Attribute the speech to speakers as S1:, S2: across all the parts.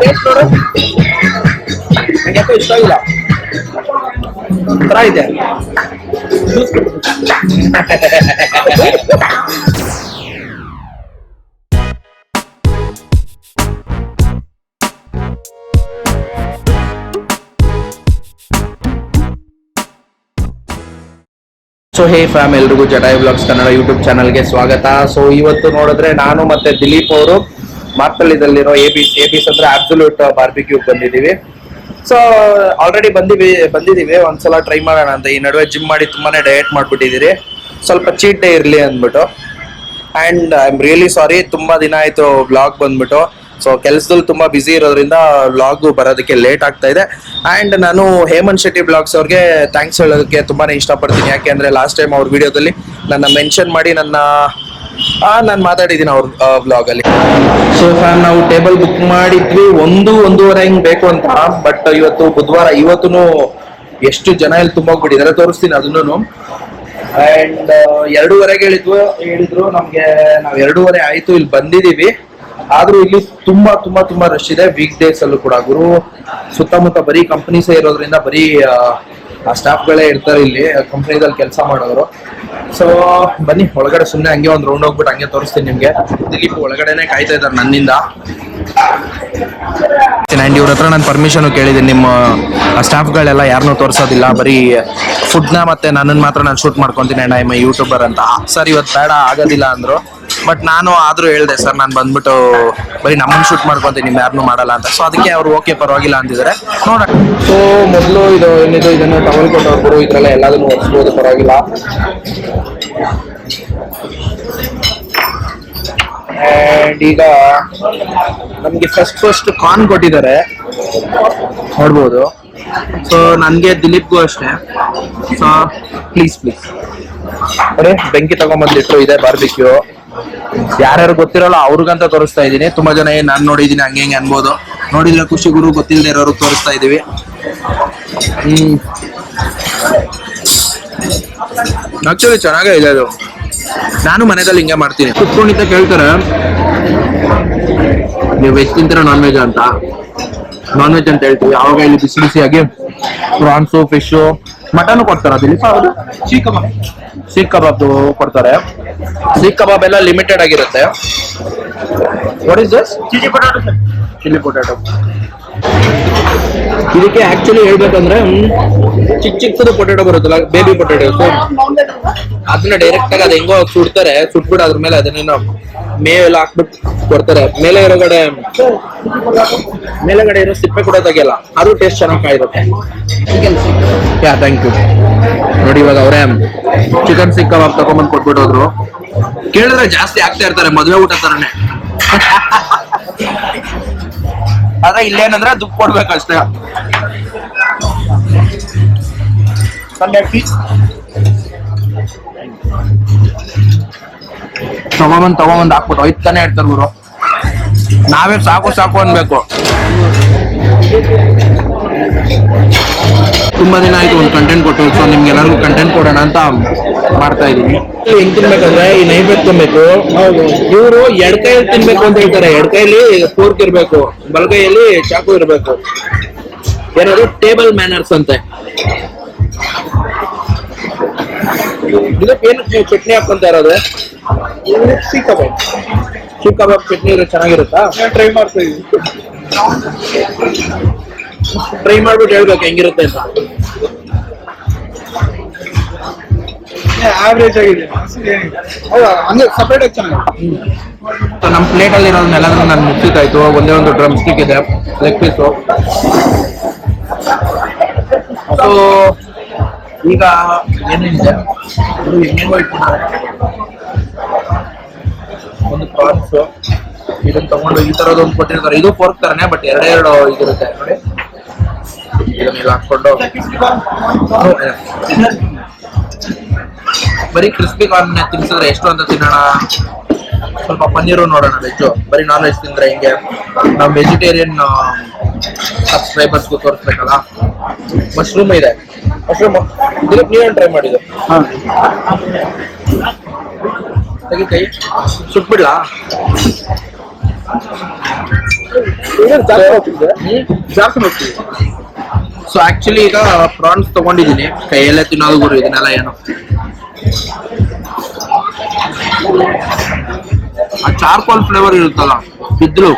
S1: Taste ನೋಡು ನಂಗೆ ಯಾಕೋ ಇಷ್ಟ ಆಗಿಲ್ಲ ಸೊ ಹೇ ಫ್ಯಾಮ್ ಎಲ್ರಿಗೂ ಜಟಾಯ್ ಬ್ಲಾಗ್ಸ್ ಕನ್ನಡ ಯೂಟ್ಯೂಬ್ ಚಾನಲ್ಗೆ ಸ್ವಾಗತ. ಸೊ ಇವತ್ತು ನೋಡಿದ್ರೆ ನಾನು ಮತ್ತೆ ದಿಲೀಪ್ ಅವರು ಮಾರ್ತಳ್ಳಿದಲ್ಲಿರೋ ಎ ಬಿ ಎ ಬಿಸ್ ಅಂದ್ರೆ ಅಬ್ಸಲ್ಯೂಟ್ ಬಾರ್ಬಿಕ್ಯೂ ಬಂದಿದ್ದೀವಿ. ಸೊ ಆಲ್ರೆಡಿ ಬಂದಿವಿ, ಬಂದಿದ್ದೀವಿ. ಒಂದ್ಸಲ ಟ್ರೈ ಮಾಡೋಣ ಅಂತ. ಈ ನಡುವೆ ಜಿಮ್ ಮಾಡಿ ತುಂಬಾನೇ ಡಯಟ್ ಮಾಡಿಬಿಟ್ಟಿದ್ದೀರಿ. ಸ್ವಲ್ಪ ಚೀಟ್ ಡೇ ಇರಲಿ ಅಂದ್ಬಿಟ್ಟು. And I am really sorry ತುಂಬ ದಿನ ಆಯಿತು ಬ್ಲಾಗ್ ಬಂದ್ಬಿಟ್ಟು. ಸೊ ಕೆಲಸದಲ್ಲಿ ತುಂಬಾ ಬಿಸಿ ಇರೋದ್ರಿಂದ ವ್ಲಾಗ್ ಬರೋದಕ್ಕೆ ಲೇಟ್ ಆಗ್ತಾ ಇದೆ. ಅಂಡ್ ನಾನು ಹೇಮಂತ್ ಶೆಟ್ಟಿ ಬ್ಲಾಗ್ಸ್ ಅವ್ರಿಗೆ ಥ್ಯಾಂಕ್ಸ್ ಹೇಳೋದಕ್ಕೆ ತುಂಬಾನೇ ಇಷ್ಟಪಡ್ತೀನಿ. ಯಾಕೆ ಅಂದ್ರೆ ಲಾಸ್ಟ್ ಟೈಮ್ ಅವ್ರ ವಿಡಿಯೋದಲ್ಲಿ ನನ್ನ ಮೆನ್ಷನ್ ಮಾಡಿ ನನ್ನ ನಾನು ಮಾತಾಡಿದ್ದೀನಿ ಅವ್ರ ಬ್ಲಾಗ್ ಅಲ್ಲಿ. ಸೊ ಸರ್ ನಾವು ಟೇಬಲ್ ಬುಕ್ ಮಾಡಿದ್ವಿ. ಒಂದು, ಒಂದೂವರೆ ಹಿಂಗ್ ಬೇಕು ಅಂತ. ಬಟ್ ಇವತ್ತು ಬುಧವಾರ ಇವತ್ತು ಎಷ್ಟು ಜನ ಇಲ್ಲಿ ತುಂಬೋಗ್ಬಿಟ್ಟಿದ್ದಾರೆ ತೋರಿಸ್ತೀನಿ ಅದನ್ನು ಅಂಡ್ ಎರಡೂವರೆಗೆ ಹೇಳಿದ್ವು, ಹೇಳಿದ್ರು. ನಮ್ಗೆ ನಾವ್ ಎರಡೂವರೆ ಆಯ್ತು ಇಲ್ಲಿ ಬಂದಿದೀವಿ ಆದ್ರೂ ಇಲ್ಲಿ ತುಂಬಾ ತುಂಬಾ ತುಂಬಾ ರಶ್ ಇದೆ. ವೀಕ್ ಡೇಸ್ ಅಲ್ಲೂ ಕೂಡ. ಗುರು, ಸುತ್ತಮುತ್ತ ಬರೀ ಕಂಪನೀಸೇ ಇರೋದ್ರಿಂದ ಬರೀ ಸ್ಟಾಫ್ಗಳೇ ಇರ್ತಾರೆ ಇಲ್ಲಿ. ಕಂಪ್ನಿದಲ್ಲಿ ಕೆಲಸ ಮಾಡೋರು. ಸೊ ಬನ್ನಿ, ಒಳಗಡೆ ಸುಮ್ಮನೆ ಹಂಗೆ ಒಂದು ರೌಂಡ್ ಹೋಗ್ಬಿಟ್ಟು ಹಂಗೆ ತೋರಿಸ್ತೀನಿ ನಿಮ್ಗೆ. ದಿಲೀಪ್ ಒಳಗಡೆನೆ ಕಾಯ್ತಾ ಇದ್ದಾರೆ ನನ್ನಿಂದ. ಆ್ಯಂಡ್ ಇವ್ರ ಹತ್ರ ನಾನು ಪರ್ಮಿಷನ್ ಕೇಳಿದ್ದೀನಿ. ನಿಮ್ಮ ಸ್ಟಾಫ್ಗಳೆಲ್ಲ ಯಾರನ್ನೂ ತೋರಿಸೋದಿಲ್ಲ. ಬರೀ ಫುಡ್ನ ಮತ್ತೆ ನನ್ನನ್ನು ಮಾತ್ರ ನಾನು ಶೂಟ್ ಮಾಡ್ಕೊತೀನಿ ಅಣ್ಣ. ಐ ಮೈ ಯೂಟ್ಯೂಬರ್ ಅಂತ. ಸರ್ ಇವತ್ತು ಬೇಡ, ಆಗೋದಿಲ್ಲ ಅಂದರು. ಬಟ್ ನಾನು ಆದರೂ ಹೇಳಿದೆ ಸರ್ ನಾನು ಬಂದ್ಬಿಟ್ಟು ಬರೀ ನಮ್ಮನ್ನು ಶೂಟ್ ಮಾಡ್ಕೊತೀನಿ ನಿಮ್ಮ ಯಾರನ್ನೂ ಮಾಡಲ್ಲ ಅಂತ. ಸೊ ಅದಕ್ಕೆ ಅವರು ಓಕೆ ಪರವಾಗಿಲ್ಲ ಅಂತಿದ್ದಾರೆ ನೋಡೋಣ. ಸೊ ಮೊದಲು ಇದು ಏನಿದು ಇದನ್ನು ತಗೊಳ್ಕೊಂಡವ್ರು ಇದರೆಲ್ಲ ಎಲ್ಲದನ್ನು ಒರೆಸ್ಬೋದು ಪರವಾಗಿಲ್ಲ. ಆ್ಯಂಡ್ ಈಗ ನಮಗೆ ಫಸ್ಟ್ ಫಸ್ಟ್ ಕಾನ್ ಕೊಟ್ಟಿದ್ದಾರೆ. ನೋಡ್ಬೋದು. ಸೊ ನನಗೆ ದಿಲೀಪ್ಗೂ ಅಷ್ಟೇ. ಸೊ ಪ್ಲೀಸ್ ಪ್ಲೀಸ್ ಅರೆ ಬೆಂಕಿ ತಗೊಂಬಂದಿಟ್ಟು ಇದೆ ಬಾರ್ಬಿಕ್ಯೂ ಯಾರ್ಯಾರು ಗೊತ್ತಿರಲ್ಲ ಅವ್ರಿಗಂತ ತೋರಿಸ್ತಾ ಇದ್ದೀನಿ. ತುಂಬಾ ಜನ ಏನ್ ನಾನು ನೋಡಿದೀನಿ, ಹಂಗೆ ಹಿಂಗೆ ಅನ್ಬೋದು. ನೋಡಿದ್ರೆ ಖುಷಿ ಗುರು ಗೊತ್ತಿಲ್ಲದೆ ಇರೋರು ತೋರಿಸ್ತಾ ಇದೀವಿ ಹ್ಮ್. ಆಕ್ಚುಲಿ ಚೆನ್ನಾಗೇ ಇದೆ ಅದು. ನಾನು ಮನೆಯಲ್ಲಿ ಹಿಂಗೆ ಮಾಡ್ತೀನಿ. ಕುತ್ಕೊಂಡಿದ್ದ ಕೇಳ್ತಾರೆ, ನೀವು ವೆಜ್ ತಿಂತೀರ ನಾನ್ ವೆಜ್ ಅಂತ? ನಾನ್ ವೆಜ್ ಅಂತ ಹೇಳ್ತೀವಿ. ಯಾವಾಗ ಇಲ್ಲಿ ಬಿಸಿ ಬಿಸಿಯಾಗಿ ಪ್ರಾನ್ಸು ಫಿಶು ಮಟನ್ ಕೊಡ್ತಾರೆ. ಅದಿಲ್ಲಿ ಸೀಕ್ ಕಬಾಬ್. ಸೀಖ್ ಕಬಾಬ್ ಕೊಡ್ತಾರೆ. ಸೀಖ್ ಕಬಾಬ್ ಎಲ್ಲ ಲಿಮಿಟೆಡ್ ಆಗಿರುತ್ತೆ. What is this chilli potato chilli potato. ಇದಕ್ಕೆ ಆಕ್ಚುಲಿ ಹೇಳ್ಬೇಕಂದ್ರೆ ಚಿಕ್ಕ ಚಿಕ್ಕದು ಪೊಟ್ಯಾಟೊ ಬರುತ್ತಲ್ಲ ಬೇಬಿ ಪೊಟೇಟೋ ಸೊ ಅದನ್ನ ಡೈರೆಕ್ಟ್ ಆಗಿ ಅದು ಹೆಂಗೋ ಸುಡ್ತಾರೆ ಸುಟ್ಬಿಟ್ಟು ಅದ್ರ ಮೇಲೆ ಅದನ್ನೇನೋ ಮೇವೆಲ್ಲ ಹಾಕ್ಬಿಟ್ಟು ಕೊಡ್ತಾರೆ. ಮೇಲೆ ಇರೋ ಕಡೆ ಮೇಲೆಗಡೆ ಇರೋ ಸಿಪ್ಪೆ ಕೂಡ ತೆಗಿಯಲ್ಲ ಅದು ಟೇಸ್ಟ್ ಚೆನ್ನಾಗಿ ಇರುತ್ತೆ ಯಾ ಥ್ಯಾಂಕ್ ಯು ನೋಡಿ ಇವಾಗ ಅವರೇ ಚಿಕನ್ ಸಿಕ್ ಕಬಾಬ್ ತಗೊಂಬಂದು ಕೊಟ್ಬಿಟ್ಟು ಹೋದ್ರು ಕೇಳಿದ್ರೆ ಜಾಸ್ತಿ ಆಗ್ತಾ ಇರ್ತಾರೆ ಮದುವೆ ಊಟ ತರನೇ. ಅದ ಇಲ್ಲೇನಂದ್ರೆ ದುಡ್ಡು ಕೊಡ್ಬೇಕಷ್ಟೇ. ತಗೊಂಬಂದ್ ತಗೊಂಬಂದ್ ಹಾಕ್ಬಿಟ್ಟು ಹೋಯ್ತಾನೆ ಇರ್ತಾರೆ ಗುರು. ನಾವೇ ಸಾಕು ಸಾಕು ಅನ್ಬೇಕು. ತುಂಬಾ ದಿನ ಆಯ್ತು ಒಂದು ಕಂಟೆಂಟ್ ಕೊಟ್ಟು ಸೊ ನಿಮ್ಗೆ ಎಲ್ಲರಿಗೂ ಕಂಟೆಂಟ್ ಕೊಡೋಣ ಅಂತ ಮಾಡ್ತಾ ಇದೀನಿ ಹೆಂಗ್ ತಿನ್ಬೇಕಂದ್ರೆ ಈ ನೈವೇದ್ಯ ತಿನ್ಬೇಕು. ಇವರು ಎಡಕೈಯಲ್ಲಿ ತಿನ್ಬೇಕು ಅಂತ ಹೇಳ್ತಾರೆ. ಎಡ್ಕೈಲಿ ಫೋರ್ಕ್ ಇರ್ಬೇಕು ಬಲಗೈಯಲ್ಲಿ ಚಾಕು ಇರ್ಬೇಕು. ಏನಾದ್ರು ಟೇಬಲ್ ಮ್ಯಾನರ್ಸ್ ಅಂತೆ. ಇದಕ್ಕೆ ಏನು ನೀವು ಚಟ್ನಿ ಹಾಕೊಂತ ಇರೋದು? ಸೀಖ್ ಕಬಾಬ್. ಸೀಖ್ ಕಬಾಬ್ ಚಟ್ನಿ ಇದ್ರೆ ಚೆನ್ನಾಗಿರುತ್ತಾ? ಟ್ರೈ ಮಾಡ್ತೀವಿ ಇದೀವಿ ಟ್ರೈ ಮಾಡ್ಬಿಟ್ಟು ಹೇಳ್ಬೇಕು ಹೆಂಗಿರುತ್ತೆ ಅಂತ.
S2: ಆವ್ರೇಜ್ ಆಗಿದೆ. ಹೌದಾ? ಹಂಗೆ ಸಪರೇಟ್ ಆಗಿ ಚೆನ್ನಾಗಿದೆ.
S1: ನಮ್ಮ ಪ್ಲೇಟಲ್ಲಿ ಇರೋದನ್ನೆಲ್ಲದನ್ನು ನಾನು ಮುಚ್ಚಿತಾಯ್ತು ಒಂದೇ ಒಂದು ಡ್ರಮ್ ಸ್ಟಿಕ್ ಇದೆ ಲೆಗ್ ಪೀಸು ಸೊ ಈಗ ಏನಿದೆ? ಇದು ಹೆಂಗೆಂಗೋ ಇಟ್ಟಿದ್ದಾರೆ. ಒಂದು ಪ್ರಾನ್ಸ್ ಇದನ್ನ ತಗೊಂಡು ಈ ತರದ್ದು ಒಂದು ಕೊಟ್ಟಿರ್ತಾರೆ. ಇದು ಫೋರ್ಕ್ ತರನೇ ಬಟ್ ಎರಡೆರಡು ಇದಿರುತ್ತೆ ನೋಡಿ. ಇದನ್ನೆಲ್ಲ ಹಾಕೊಂಡು ಬರೀ ಕ್ರಿಸ್ಪಿ ಕಾರ್ನ್ ತಿನ್ಸಿದ್ರೆ ಎಷ್ಟು ಅಂತ ತಿನ್ನೋಣ? ಸ್ವಲ್ಪ ಪನ್ನೀರು ನೋಡೋಣ ವೆಜ್ಜು. ಬರೀ ನಾನ್ ವೆಜ್ ತಿಂದ್ರೆ ಹಿಂಗೆ? ನಾವು ವೆಜಿಟೇರಿಯನ್ ಸಬ್ಸ್ಕ್ರೈಬರ್ಸ್ಗೂ ತೋರಿಸ್ಬೇಕಲ್ಲ? ಮಶ್ರೂಮ್ ಇದೆ. ಮಶ್ರೂಮ್ ದಿಲೀಪ್ ನೀವೇನು ಟ್ರೈ ಮಾಡಿದ್ದು?
S2: ಹಾಂ.
S1: ತೆಗಿ ಕೈ. ಸುಟ್ಬಿಡ್ಲಾ?
S2: ಜಾಸ್ತಿ
S1: ಸೊ ಆಕ್ಚುಲಿ ಈಗ ಪ್ರಾನ್ಸ್ ತಗೊಂಡಿದ್ದೀನಿ ಕೈಯಲ್ಲೇ ತಿನ್ನೋದು ಗುರು ಇದನ್ನೆಲ್ಲ ಏನು? ಚಾರ್ಕೋಲ್ ಫ್ಲೇವರ್ ಇರುತ್ತಲ್ಲ ಬಿದ್ರು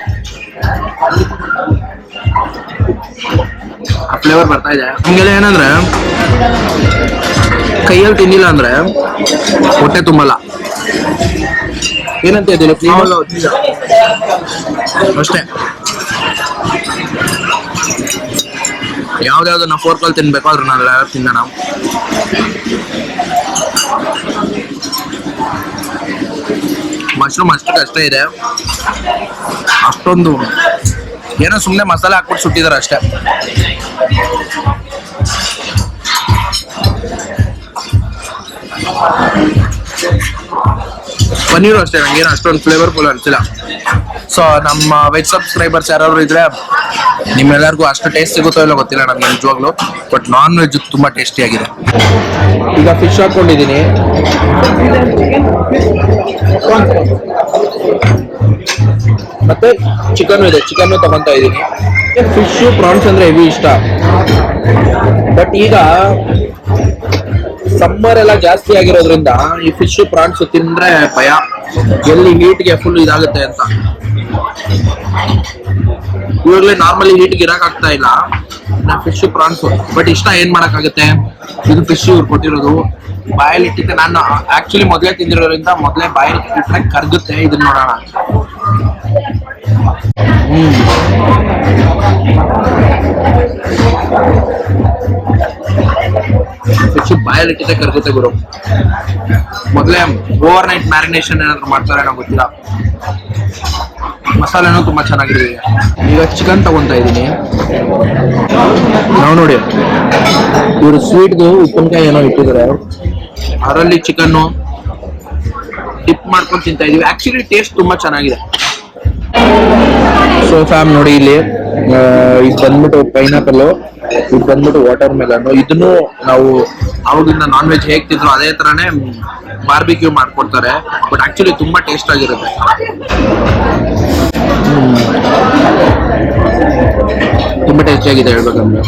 S1: ಆ ಫ್ಲೇವರ್ ಬರ್ತಾ ಇದೆ. ಹಂಗೆಲ್ಲ ಏನಂದ್ರೆ ಕೈಯಲ್ಲಿ ತಿನ್ನಿಲ್ಲ ಅಂದ್ರೆ ಹೊಟ್ಟೆ ತುಂಬಲ್ಲ. ಏನಂತ ಇದ್ದೀನಿ ಅಷ್ಟೇ. ಯಾವ್ದಾವ್ದು ನಾವು ಫೋರ್ಕಲ್ಲಿ ತಿನ್ಬೇಕು ಅದ್ರ ನಾವೆಲ್ಲ ತಿನ್ನ ಮಶ್ರೂಮ್ ಅಷ್ಟು ಅಷ್ಟೇ ಇದೆ. ಅಷ್ಟೊಂದು ಏನೋ ಸುಮ್ಮನೆ ಮಸಾಲೆ ಹಾಕ್ಬಿಟ್ಟು ಸುಟ್ಟಿದ್ದಾರೆ ಅಷ್ಟೇ. ಪನ್ನೀರು ಅಷ್ಟೇ, ನಂಗೇನು ಅಷ್ಟೊಂದು ಫ್ಲೇವರ್ಫುಲ್ ಅನ್ಸಿಲ್ಲ. ಸೊ ನಮ್ಮ ವೆಜ್ ಸಬ್ಸ್ಕ್ರೈಬರ್ಸ್ ಯಾರಾದ್ರು ಇದ್ರೆ ನಿಮ್ಮೆಲ್ಲರಿಗೂ ಅಷ್ಟು ಟೇಸ್ಟ್ ಸಿಗುತ್ತೋ ಇಲ್ಲ ಗೊತ್ತಿಲ್ಲ ನಮ್ಗೆ ನಿಜವಾಗ್ಲು. ಬಟ್ ನಾನ್ ವೆಜ್ ತುಂಬಾ ಟೇಸ್ಟಿ ಆಗಿದೆ. ಈಗ ಫಿಶ್ ಹಾಕೊಂಡಿದ್ದೀನಿ. ಮತ್ತೆ ಚಿಕನ್ ಇದೆ ಚಿಕನ್ ತಗೊಂತಾ ಇದ್ದೀನಿ. ಫಿಶ್ ಪ್ರಾನ್ಸ್ ಅಂದ್ರೆ ಹೆವಿ ಇಷ್ಟ. ಬಟ್ ಈಗ ಸಮ್ಮರ್ ಎಲ್ಲ ಜಾಸ್ತಿ ಆಗಿರೋದ್ರಿಂದ ಈ ಫಿಶ್ ಪ್ರಾನ್ಸ್ ತಿಂದ್ರೆ ಭಯ. ಎಲ್ಲಿ ಹೀಟ್ಗೆ ಫುಲ್ ಇದಾಗುತ್ತೆ ಅಂತ. ಇವಾಗಲೇ ನಾರ್ಮಲಿ ಹೀಟ್ಗೆ ಇರಕ್ ಆಗ್ತಾ ಇಲ್ಲ. ಫಿಶ್ ಪ್ರಾನ್ಸ್ ಬಟ್ ಇಷ್ಟ ಏನ್ ಮಾಡಕ್ಕಾಗುತ್ತೆ? ಇದು ಫಿಶ್ ಇವ್ರು ಕೊಟ್ಟಿರೋದು. ಬಾಯಲ್ಲಿ ಇಟ್ಟಿದ್ದೆ ನಾನು. ಆಕ್ಚುಲಿ ಮೊದಲೇ ತಿಂದಿರೋದ್ರಿಂದ ಮೊದಲೇ ಬಾಯಲ್ಲಿ ಇಟ್ಟರೆ ಕರ್ಗುತ್ತೆ. ಇದನ್ನ ನೋಡೋಣ. ಫಿಶ್ ಬಾಯಲ್ಲಿ ಇಟ್ಟಿದ್ದೆ ಕರ್ಗುತ್ತೆ ಗುರು. ಮೊದಲೇ ಓವರ್ ನೈಟ್ ಮ್ಯಾರಿನೇಷನ್ ಏನಾದ್ರು ಮಾಡ್ತಾರೆ ಗೊತ್ತಿಲ್ಲ. ಮಸಾಲೆನೂ ತುಂಬಾ ಚೆನ್ನಾಗಿದೆ. ಈಗ ಚಿಕನ್ ತಗೊಂತಾ ಇದ್ದೀನಿ. ನಾವು ನೋಡಿ. ಇವರು ಸ್ವೀಟ್ದು ಉಪ್ಪಿನಕಾಯಿ ಏನೋ ಇಟ್ಟಿದ್ದಾರೆ ಅದರಲ್ಲಿ ಚಿಕನ್ನು ಡಿಪ್ ಮಾಡ್ಕೊಂಡು ತಿಂತಾ ಇದೀವಿ. ಆಕ್ಚುಲಿ ಟೇಸ್ಟ್ ತುಂಬಾ ಚೆನ್ನಾಗಿದೆ. ಸೊ ಫ್ಯಾಮ್ ನೋಡಿ ಇಲ್ಲಿ ಇದು ಬಂದ್ಬಿಟ್ಟು ಪೈನಾಪಲ್ ಇದು ಬಂದ್ಬಿಟ್ಟು ವಾಟರ್ ಮೆಲನ್ ಇದನ್ನು ನಾವು ಅವಾಗಿಂದ ನಾನ್ ವೆಜ್ ಹೇಗೆ ತಿಂದ್ರು ಅದೇ ತರನೇ ಬಾರ್ಬಿಕ್ಯೂ ಮಾಡ್ಕೊಡ್ತಾರೆ. ಬಟ್ ಆಕ್ಚುಲಿ ತುಂಬಾ ಟೇಸ್ಟ್ ಆಗಿರುತ್ತೆ. ತುಂಬಾ ಟೇಸ್ಟಿಯಾಗಿದೆ ಹೇಳ್ಬೇಕಂದ್ರೆ.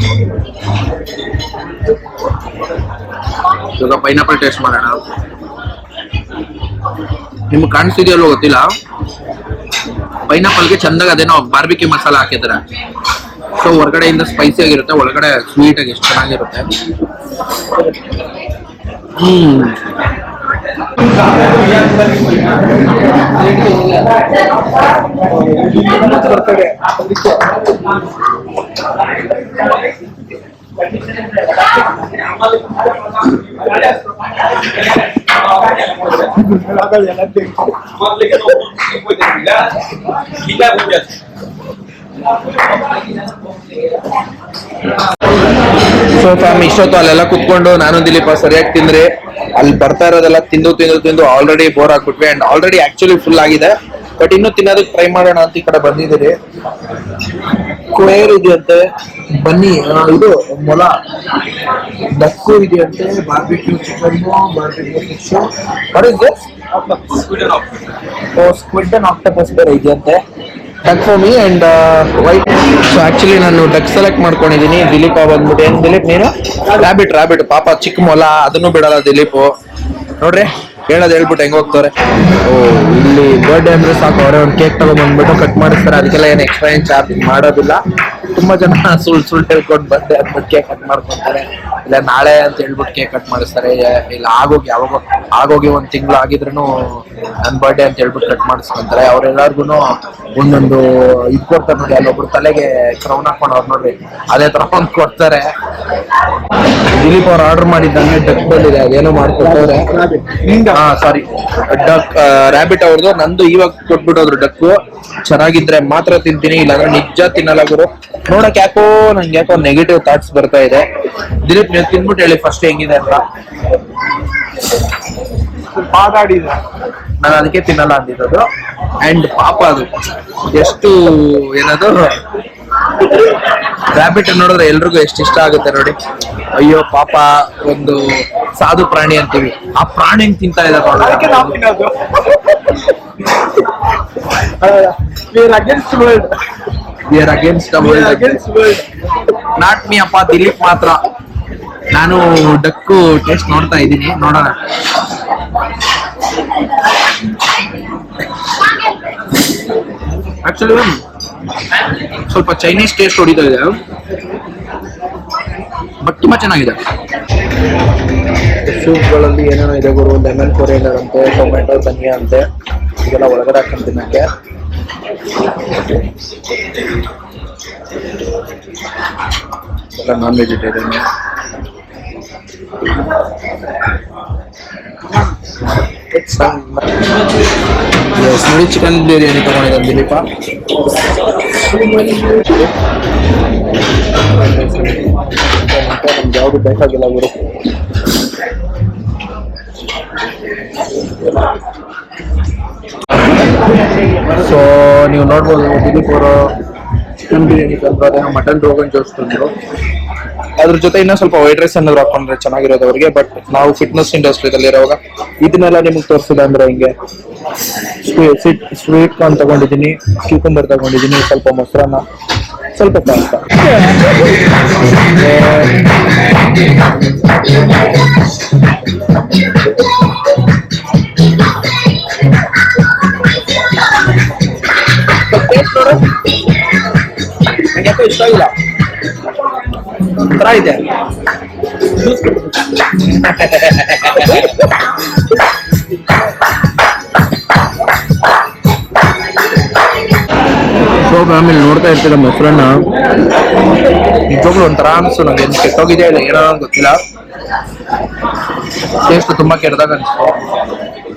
S1: ಇವಾಗ ಪೈನಾಪಲ್ ಟೇಸ್ಟ್ ಮಾಡೋಣ. ನಿಮ್ಗೆ ಕಾಣಿಸ್ತಿದೆಯಲ್ಲೋ ಗೊತ್ತಿಲ್ಲ? ಪೈನಾಪಲ್ಗೆ ಚಂದಾಗ ಅದೇನೋ ಬಾರ್ಬಿಕ್ಯೂ ಮಸಾಲ ಹಾಕಿದ್ರೆ. ಸೊ ಹೊರಗಡೆಯಿಂದ ಸ್ಪೈಸಿ ಆಗಿರುತ್ತೆ, ಒಳಗಡೆ ಸ್ವೀಟ್ ಆಗಿ ಎಷ್ಟು ಚೆನ್ನಾಗಿರುತ್ತೆ. ಹ್ಮ್.
S2: ಬರ್ತಡೆ
S3: ಮೊದಲಿಗೆ ನಾವು ಹೋಗ್ಬೋದು ಈಗ ಇಲ್ಲ ಹೋಗ್ಬೋದು
S1: ಸೊ ಫ್ಯಾಮ್ ಇಷ್ಟೊತ್ತು ಅಲ್ಲೆಲ್ಲ ಕುತ್ಕೊಂಡು ನಾನು ದಿಲೀಪ ಸರಿಯಾಗಿ ತಿಂದ್ರೆ ಅಲ್ಲಿ ಬರ್ತಾ ಇರೋದೆಲ್ಲ ತಿಂದು ತಿಂದು ತಿಂದು ಆಲ್ರೆಡಿ ಬೋರ್ ಆಗ್ಬಿಟ್ವಿ. ಅಂಡ್ ಆಲ್ರೆಡಿ ಆಕ್ಚುಲಿ ಫುಲ್ ಆಗಿದೆ. ಬಟ್ ಇನ್ನು ತಿನ್ನೋದಕ್ಕೆ ಟ್ರೈ ಮಾಡೋಣ ಅಂತ ಈ ಕಡೆ ಬಂದಿದ್ದೀರಿ. ಕ್ವೇರ್ ಇದೆಯಂತೆ. ಬನ್ನಿ. ಇದು ಮೊಲ. ಡಕ್ಕು ಇದೆಯಂತೆ. Barbecue chicken barbecue fish what is this squid and octopus ಬೇರೆ ಇದೆಯಂತೆ. Duck for me and white so actually ನಾನು ಡಕ್ ಸೆಲೆಕ್ಟ್ ಮಾಡ್ಕೊಂಡಿದ್ದೀನಿ ದಿಲೀಪ್ ಬಂದ್ಬಿಟ್ಟು ಏನು ದಿಲೀಪ್ ನೀನು? ರ್ಯಾಬಿಟ್ ರ್ಯಾಬಿಟ್ ಪಾಪ ಚಿಕ್ಕ ಮೊಲ. ಅದನ್ನು ಬಿಡಲ್ಲ ದಿಲೀಪ್. ನೋಡ್ರಿ, ಹೇಳೋದು ಹೇಳ್ಬಿಟ್ಟು ಹೆಂಗ್ ಹೋಗ್ತಾರೆ ಓ, ಇಲ್ಲಿ ಬರ್ಡೇ ಅಂದ್ರೆ ಸಾಕು. ಅವರೇ ಒಂದು ಕೇಕ್ ತಗೊಂಡ್ ಬಂದ್ಬಿಟ್ಟು ಕಟ್ ಮಾಡಿಸ್ತಾರೆ. ಅದಕ್ಕೆಲ್ಲ ಏನು ಎಕ್ಸ್ಪೀರಿಯನ್ಸ್ ಚಾರ್ಜಿಂಗ್ ಚಾರ್ಜ್ ಮಾಡೋದಿಲ್ಲ. ತುಂಬ ಜನ ಸುಳ್ಳು ಸುಳ್ಳು ಹೇಳ್ಕೊಂಡು ಬರ್ತಾರೆ ಅದನ್ನ ಕೇಕ್ ಕಟ್ ಮಾಡ್ಕೊಂತಾರೆ. ಇಲ್ಲ ನಾಳೆ ಅಂತ ಹೇಳ್ಬಿಟ್ಟು ಕೇಕ್ ಕಟ್ ಮಾಡಿಸ್ತಾರೆ. ಇಲ್ಲ ಆಗೋಗಿ ಯಾವಾಗ ಆಗೋಗಿ ಒಂದ್ ತಿಂಗಳು ಆಗಿದ್ರು ನನ್ ಬರ್ಡೇ ಅಂತ ಹೇಳ್ಬಿಟ್ಟು ಕಟ್ ಮಾಡಿಸ್ಕೊಂತಾರೆ. ಅವ್ರೆಲ್ಲರಿಗೂ ಒಂದೊಂದು ಇದ್ ಕೊಡ್ತಾರೆ ನೋಡಿ ಅಲ್ಲೊಬ್ರು ತಲೆಗೆ ಕ್ರೌನ್ ಹಾಕೊಂಡು ಅವ್ರು ನೋಡ್ರಿ ಅದೇ ತರ ಒಂದ್ ಕೊಡ್ತಾರೆ. ದಿಲೀಪ್ ಅವ್ರು ಆರ್ಡರ್ ಮಾಡಿದ್ದಂಗೆ ಡಕ್ ಬಂದಿದೆ ಅದೇನೋ ಮಾಡ್ಕೊಟ್ಟವ್ರೆ ಹಾ ಸಾರಿ ಡಕ್ ರ್ಯಾಬಿಟ್ ಅವ್ರದ್ದು ನಂದು ಇವಾಗ ಕೊಟ್ಬಿಟ್ಟೋದ್ರು ಡಕ್ಕು ಚೆನ್ನಾಗಿದ್ರೆ ಮಾತ್ರ ತಿಂತೀನಿ ಇಲ್ಲಾಂದ್ರೆ ನಿಜ ತಿನ್ನಲ್ಲ ಗುರು. ನೋಡಕ್ ಯಾಕೋ ನಂಗೆ ಯಾಕೋ ನೆಗೆಟಿವ್ ಥಾಟ್ಸ್ ಬರ್ತಾ ಇದೆ. ದಿಲೀಪ್ ನೀವು ತಿನ್ಬಿಟ್ಟು ಹೇಳಿ ಫಸ್ಟ್ ಹೆಂಗಿದೆ ಅಂತ.
S2: ಮಾತಾಡಿದ.
S1: ನಾನು ಅದಕ್ಕೆ ತಿನ್ನಲ್ಲ ಅಂದಿರೋದು ಅಂಡ್ ಪಾಪ ಅದು. ಎಷ್ಟು ಏನದು? ರ್ಯಾಬಿಟ್ ನೋಡಿದ್ರೆ ಎಲ್ರಿಗೂ ಎಷ್ಟು ಇಷ್ಟ ಆಗುತ್ತೆ ನೋಡಿ. ಅಯ್ಯೋ ಪಾಪ ಒಂದು ಸಾಧು ಪ್ರಾಣಿ ಅಂತೀವಿ. ಆ ಪ್ರಾಣಿ ಹೆಂಗ್ ತಿಂತಾ ಇದ್ದಾರೆ
S2: world.
S1: ನಾಟ್ ಮೀ ಅಪ್ಪ ದಿಲೀಪ್ ಮಾತ್ರ. ನಾನು ಡಕ್ಕು ಟೇಸ್ಟ್ ನೋಡ್ತಾ ಇದ್ದೀನಿ, ನೋಡೋಣ. ಆಕ್ಚುಲಿ ಸ್ವಲ್ಪ ಚೈನೀಸ್ ಟೇಸ್ಟ್ ಹೊಡಿತಾ ಇದೆ. ಬಟ್ ತುಂಬಾ ಚೆನ್ನಾಗಿದೆ. ಸೂಪ್ಗಳಲ್ಲಿ ಏನೇನೋ ಇದೆ ಗುರು? ಲೆಮನ್ ಕೊರಿಯಂಡರ್ ಅಂತೆ ಟೊಮೆಟೊ ಧನಿಯಾ ಅಂತೆ. ಇದೆಲ್ಲ ಒಳಗಡೆ ಹಾಕೊಂಡು ತಿನ್ನಕ್ಕೆ. ಎಲ್ಲ ನಾನ್ ವೆಜಿಟೇರಿಯನ್ ಎಸ್ ನೋಡಿ ಚಿಕನ್ ಬಿರಿಯಾನಿ ತಗೊಂಡಿದ್ದಾನೆ ದಿಲೀಪ ನಮ್ಗೆ ಯಾವುದು ಬೇಕಾಗಿಲ್ಲ ಗುರು ಸೊ ನೀವು ನೋಡ್ಬೋದು ದಿಲೀಪ್ ಅವರು ಚಿಕನ್ ಬಿರಿಯಾನಿ ತಂದ್ರು ಅದೇನೋ ಮಟನ್ ರೋಗನ್ ಜೋಶ್ ತಂದ್ರು ಅದ್ರ ಜೊತೆ ಇನ್ನೂ ಸ್ವಲ್ಪ ವೈಟ್ ರೈಸ್ ಅನ್ನೋದು ಹಾಕೊಂಡ್ರೆ ಚೆನ್ನಾಗಿರೋದು ಅವ್ರಿಗೆ ಬಟ್ ನಾವು ಫಿಟ್ನೆಸ್ ಇಂಡಸ್ಟ್ರಿದಲ್ಲಿ ಇರೋವಾಗ ಇದನ್ನೆಲ್ಲ ನಿಮ್ಗೆ ತೋರಿಸಿದೆ ಅಂದ್ರೆ ಹಿಂಗೆ. ಸ್ವೀಟ್ ಕಾರ್ನ್ ತಗೊಂಡಿದ್ದೀನಿ ಕ್ಯೂಕಂಬರ್ ತಗೊಂಡಿದ್ದೀನಿ, ಸ್ವಲ್ಪ ಮೊಸರನ್ನ, ಸ್ವಲ್ಪ ಪಾಸ್ತಾ ಇಷ್ಟ ಇಲ್ಲ. ಒಂಥರ ಇದೆ. ಸೊ ಆಮೇಲೆ ನೋಡ್ತಾ ಇರ್ತೀರ ಮೊಸರನ್ನ ನಿಜವಾಗ್ಲೂ ಒಂಥರ ಅನ್ಸು ನಂಗೆ. ಏನು ಕೆಟ್ಟೋಗಿದೆ ಇಲ್ಲ, ಏನೋ ಗೊತ್ತಿಲ್ಲ. ಟೇಸ್ಟ್ ತುಂಬಾ ಕೆಟ್ಟದಾಗ ಅನ್ಸ್ತು.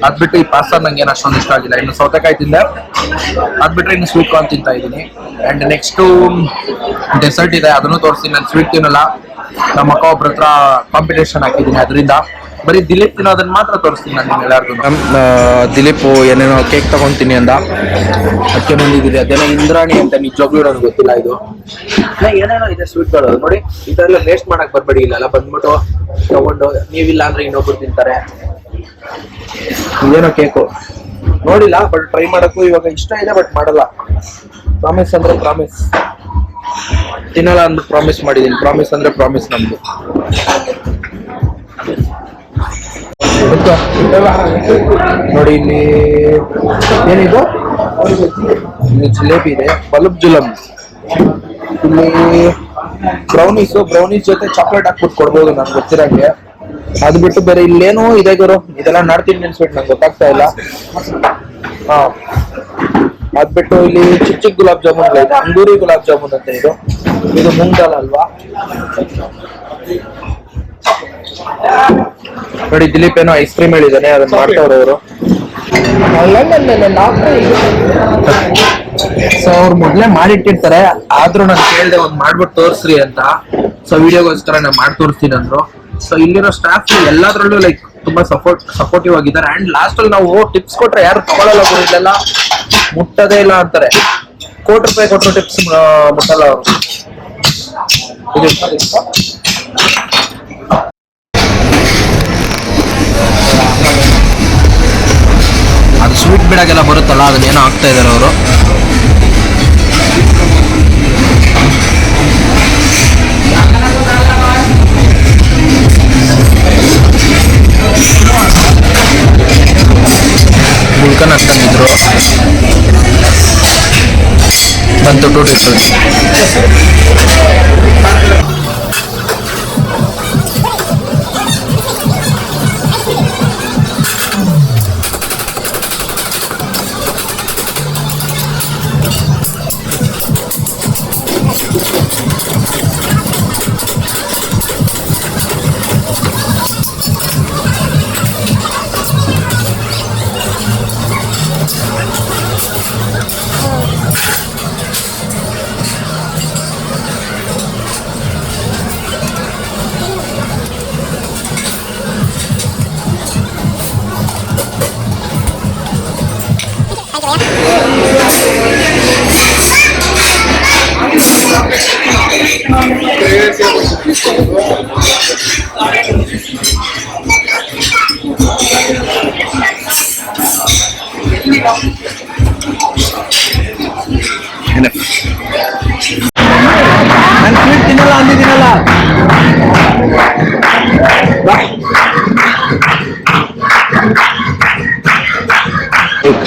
S1: ಅದ್ಬಿಟ್ಟು ಈ ಪಾಸ್ತಾ ನಂಗೆ ಏನು ಅಷ್ಟೊಂದು ಇಷ್ಟ ಆಗಿಲ್ಲ. ಇನ್ನು ಸೌತೆಕಾಯಿ ತಿಂದೆ. ಅದ್ಬಿಟ್ರೆ ಇನ್ನು ಸ್ವೀಟ್ ಕಾರ್ನ್ ತಿಂತಾ ಇದ್ದೀನಿ. ಅಂಡ್ ನೆಕ್ಸ್ಟ್ ಡೆಸರ್ಟ್ ಇದೆ, ಅದನ್ನು ತೋರಿಸ್ತೀನಿ ನಾನು. ಸ್ವೀಟ್ ತಿನ್ನಲ್ಲ. ನಮ್ಮ ಅಕ್ಕ ಒಬ್ಬರ ಹತ್ರ ಕಾಂಪಿಟೇಷನ್ ಹಾಕಿದ್ದೀನಿ ಅದರಿಂದ. ಬರೀ ದಿಲೀಪ್ ತಿನ್ನೋದನ್ನ ಮಾತ್ರ ತೋರಿಸ್ತೀನಿ ನಾನು ಎಲ್ಲಾರ್ಗು. ದಿಲೀಪ್ ಏನೇನೋ ಕೇಕ್ ತಗೊಂತೀನಿ ಅಂದ. ಅದಕ್ಕೆ ಬಂದಿದ್ದೀರಿ ಅದೇನೋ ಇಂದ್ರಾಣಿ ಅಂತ ನಿಜವಾಗ್ಲೂ ನನಗೆ ಗೊತ್ತಿಲ್ಲ ಇದು. ಏನೇನೋ ಇದೆ ಸ್ವೀಟ್ಗಳು ನೋಡಿ, ಇದೆಲ್ಲ ವೇಸ್ಟ್ ಮಾಡಕ್ ಬರ್ಬೇಡಿ. ಇಲ್ಲೆಲ್ಲ ಬಂದ್ಬಿಟ್ಟು ತಗೊಂಡು, ನೀವಿಲ್ಲ ಅಂದ್ರೆ ಇನ್ನೊಬ್ರು ತಿಂತಾರೆ. ಇದೇನೋ ಕೇಕು ನೋಡಿಲ್ಲ ಬಟ್ ಟ್ರೈ ಮಾಡಕ್ಕೂ ಇವಾಗ ಇಷ್ಟ ಇದೆ ಬಟ್ ಮಾಡಲ್ಲ. ಪ್ರಾಮಿಸ್ ಅಂದ್ರೆ ಪ್ರಾಮಿಸ್ ತಿನ್ನಲ್ಲ ಅಂದ್ಬಿಟ್ಟು ಪ್ರಾಮಿಸ್ ಮಾಡಿದೀನಿ. ಪ್ರಾಮಿಸ್ ಅಂದ್ರೆ ಪ್ರಾಮಿಸ್ ನಮ್ದು. ನೋಡಿ ಇಲ್ಲಿ ಏನಿದು? ಇಲ್ಲಿ ಜಿಲೇಬಿ ಇದೆ. ಬಲ್ಬ್ ಜುಲಮ್ ಇಲ್ಲಿ ಬ್ರೌನೀಸ್ ಬ್ರೌನೀಸ್ ಜೊತೆ ಚಾಕ್ಲೇಟ್ ಹಾಕ್ಬಿಟ್ಟು ಕೊಡ್ಬೋದು ನನ್ಗೆ ಗೊತ್ತಿರಂಗೆ. ಅದು ಬಿಟ್ಟು ಬೇರೆ ಇಲ್ಲೇನೋ ಇದೆ ಗುರು. ಇದೆಲ್ಲ ಇಂಡಿಯನ್ ಸ್ವೀಟ್ ನಂಗೆ ಗೊತ್ತಾಗ್ತಾ ಇಲ್ಲ. ಹಾ. ಅದ್ ಬಿಟ್ಟು ಇಲ್ಲಿ ಚಿಕ್ಕ ಚಿಕ್ಕ ಗುಲಾಬ್ ಜಾಮೂನ್ ಇದೆ. ಅಂಗೂರಿ ಗುಲಾಬ್ ಜಾಮೂನ್ ಅಂತ ಇದು. ಇದು ಮೂಂಗ್ ದಾಲ್ ಅಲ್ವಾ? ನೋಡಿ ದಿಲೀಪ್ ಏನೋ ಐಸ್ ಕ್ರೀಮ್ ಹೇಳಿದಾನೆ ಅದನ್ನ ಮಾಡ್ತಾವ್ರೆ ಅವರು. ಸೊ ಅವ್ರು ಮೊದ್ಲೇ ಮಾಡಿಟ್ಟಿರ್ತಾರೆ. ಆದ್ರೂ ನಾನು ಕೇಳ್ದೆ ಒಂದ್ ಮಾಡ್ಬಿಟ್ಟು ತೋರಿಸ್ರಿ ಅಂತ. ಸೊ ವಿಡಿಯೋಗೋಸ್ಕರ ನಾನು ಮಾಡಿ ತೋರಿಸ್ತೀನಿ ಅಂದ್ರು. ಸೊ ಇಲ್ಲಿರೋ ಸ್ಟಾಫ್ ಎಲ್ಲಾದ್ರಲ್ಲೂ ಲೈಕ್ ತುಂಬಾ ಸಪೋರ್ಟ್ ಸಪೋರ್ಟಿವ್ ಆಗಿದ್ದಾರೆ. ಅಂಡ್ ಲಾಸ್ಟ್ ಅಲ್ಲಿ ನಾವು ಟಿಪ್ಸ್ ಕೊಟ್ರೆ ಯಾರು ತಗೊಳ್ಳಲ್ಲ ಗುರು ಇಲ್ಲೆಲ್ಲ. ಮುಟ್ಟದೇ ಇಲ್ಲ ಅಂತಾರೆ. ಕೋಟಿ ರೂಪಾಯಿ ಕೊಟ್ಟರು ಟಿಪ್ಸ್ ಮುಟ್ಟಲ್ಲ ಅವರು? ಅದು ಸ್ವೀಟ್ ಬಿಡಾಗೆಲ್ಲ ಬರುತ್ತಲ್ಲ ಅದನ್ನ ಏನೋ ಹಾಕ್ತಾ ಇದಾರೆ ಅವರು. ಗುಳ್ಕನ್ ಹಾಕ್ಕೊಂಡಿದ್ರು टोटो ट्रैक्टर्स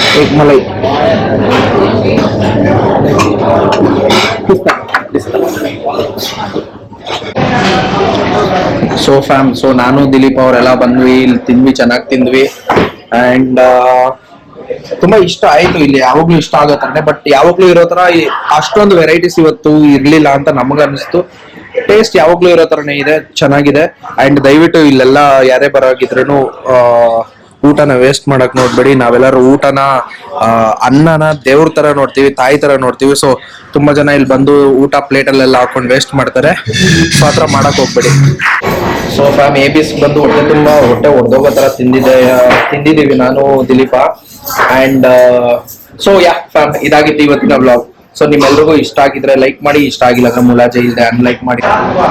S1: एक एक मलाई ಸೊ ಫ್ಯಾಮ್ ಸೊ ನಾನು ದಿಲೀಪ್ ಅವರೆಲ್ಲ ಬಂದ್ವಿ ಇಲ್ಲಿ ತಿಂದ್ವಿ ಚೆನ್ನಾಗಿ ತಿಂದ್ವಿ ಅಂಡ್ ತುಂಬಾ ಇಷ್ಟ ಆಯ್ತು ಇಲ್ಲಿ ಯಾವಾಗ್ಲೂ ಇಷ್ಟ ಆಗೋ ತರನೇ ಬಟ್ ಯಾವಾಗ್ಲೂ ಇರೋ ತರ ಈ- ಅಷ್ಟೊಂದು ವೆರೈಟೀಸ್ ಇವತ್ತು ಇರ್ಲಿಲ್ಲ ಅಂತ ನಮಗ ಅನಿಸ್ತು ಟೇಸ್ಟ್ ಯಾವಾಗ್ಲೂ ಇರೋ ತರನೇ ಇದೆ ಚೆನ್ನಾಗಿದೆ ಅಂಡ್ ದಯವಿಟ್ಟು ಇಲ್ಲೆಲ್ಲ ಯಾರೇ ಬರೋಗಿದ್ರು ಊಟನ ವೇಸ್ಟ್ ಮಾಡಕ್ ನೋಡ್ಬೇಡಿ. ನಾವೆಲ್ಲರೂ ಊಟನ ಅನ್ನನ ದೇವ್ರ ತರ ನೋಡ್ತೀವಿ, ತಾಯಿ ತರ ನೋಡ್ತೀವಿ. ಸೊ ತುಂಬಾ ಜನ ಇಲ್ಲಿ ಬಂದು ಊಟ ಪ್ಲೇಟ್ ಅಲ್ಲೆಲ್ಲ ಹಾಕೊಂಡು ವೇಸ್ಟ್ ಮಾಡ್ತಾರೆ. ಸೊ ಆತರ ಮಾಡಕ್ ಹೋಗ್ಬೇಡಿ. ಸೊ ಫ್ಯಾಮ್ ಎ ಬಿಸ್ ಬಂದು ಹೊಟ್ಟೆ ತುಂಬಾ, ಹೊಟ್ಟೆ ಹೊಡೆದೋಗೋ ತರ ತಿಂದಿದೆ ತಿಂದಿದೀವಿ ನಾನು, Dilip. And so yeah fam ಇದಾಗಿತ್ತು ಇವತ್ತಿನ ಬ್ಲಾಗ್ ಸೊ ನಿಮ್ಮೆಲ್ಲರಿಗೂ ಇಷ್ಟ ಆಗಿದ್ರೆ ಲೈಕ್ ಮಾಡಿ, ಇಷ್ಟ ಆಗಿಲ್ಲ ಅಂದ್ರೆ ಮುಲಾಜೆ ಇಲ್ಲದೆ ಅನ್ಲೈಕ್ ಮಾಡಿ.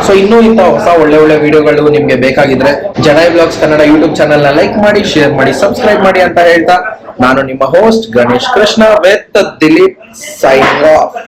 S1: ಸೊ ಇನ್ನೂ ಇಂಥ ಹೊಸ ಒಳ್ಳೆ ಒಳ್ಳೆ ವಿಡಿಯೋಗಳು ನಿಮ್ಗೆ ಬೇಕಾಗಿದ್ರೆ ಜನಾಯ್ ಬ್ಲಾಗ್ಸ್ ಕನ್ನಡ ಯೂಟ್ಯೂಬ್ ಚಾನಲ್ನ ಲೈಕ್ ಮಾಡಿ ಶೇರ್ ಮಾಡಿ ಸಬ್ಸ್ಕ್ರೈಬ್ ಮಾಡಿ ಅಂತ ಹೇಳ್ತಾ ನಾನು ನಿಮ್ಮ host Ganesh Krishna with Dileep sign